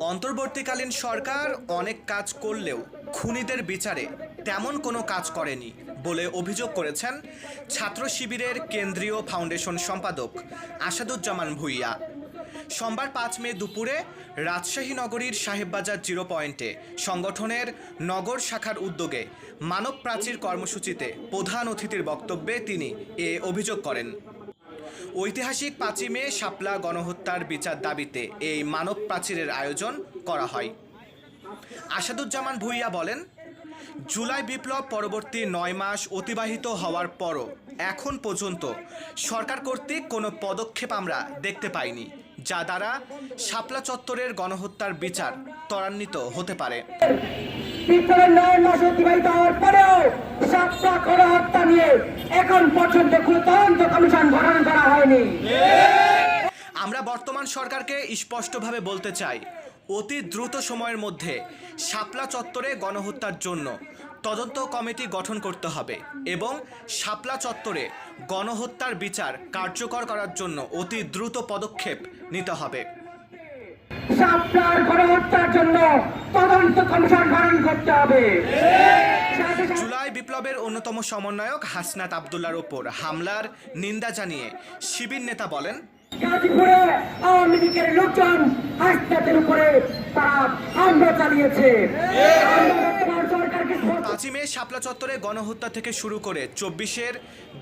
অন্তর্বর্তীকালীন সরকার অনেক কাজ করলেও খুনিদের বিচারে তেমন কোনো কাজ করেনি বলে অভিযোগ করেছেন ছাত্র শিবিরের কেন্দ্রীয় ফাউন্ডেশন সম্পাদক আসাদুজ্জামান ভুইয়া। সোমবার পাঁচ মে দুপুরে রাজশাহী নগরীর সাহেববাজার জিরো পয়েন্টে সংগঠনের নগর শাখার উদ্যোগে মানব প্রাচীর কর্মসূচিতে প্রধান অতিথির বক্তব্যে তিনি এ অভিযোগ করেন। ঐতিহাসিক পাঁচই মে শাপলা গণহত্যার বিচার দাবিতে এই মানব প্রাচীরের আয়োজন করা হয়। আসাদুজ্জামান ভুইয়া বলেন, জুলাই বিপ্লব পরবর্তী নয় মাস অতিবাহিত হওয়ার পরও এখন পর্যন্ত সরকার কর্তৃক কোনো পদক্ষেপ আমরা দেখতে পাইনি, যা দ্বারা শাপলা চত্বরের গণহত্যার বিচার ত্বরান্বিত হতে পারে। অতিবাহিত হওয়ার পরেও সাতটা করে হত্যা নিয়ে এখন পর্যন্ত কোনো তদন্ত আমরা বর্তমান সরকারকে স্পষ্টভাবে বলতে চাই অতি দ্রুত সময়ের মধ্যে শাপলা চত্বরে গণহত্যার জন্য তদন্ত কমিটি গঠন করতে হবে এবং শাপলা চত্বরে গণহত্যার বিচার কার্যকর করার জন্য অতি দ্রুত পদক্ষেপ নিতে হবে। সাতটার গণহত্যার জন্য তদন্ত কমিশন গঠন করতে হবে। জুলাই বিপ্লবের অন্যতম সমন্বয়ক হাসনাত আবদুল্লার ওপর হামলার নিন্দা জানিয়ে শিবির নেতা বলেন গাজীপুরে আওয়ামী লীগের লোকজন হাসপাতের উপরে তারা হামলা চালিয়েছে। আমরা বর্তমান সরকারকে স্পষ্ট পাঁচই মে শাপলা চত্বরে গণহত্যা থেকে শুরু করে চব্বিশের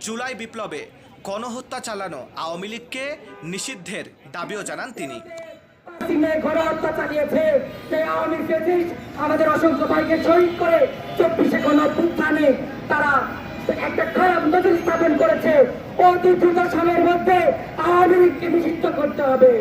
জুলাই বিপ্লবে গণহত্যা চালানো আওয়ামী লীগকে নিষিদ্ধের দাবিও জানান তিনি। সিমে হত্যা চালিয়েছে। আমাদের অসংখ্য ভাইকে শহীদ করে চব্বিশে গণ অভ্যুত্থানে তারা একটা খারাপ নজর স্থাপন করেছে। অতি দ্রুত সময়ের মধ্যে আওয়ামী লীগকে নিষিদ্ধ করতে হবে।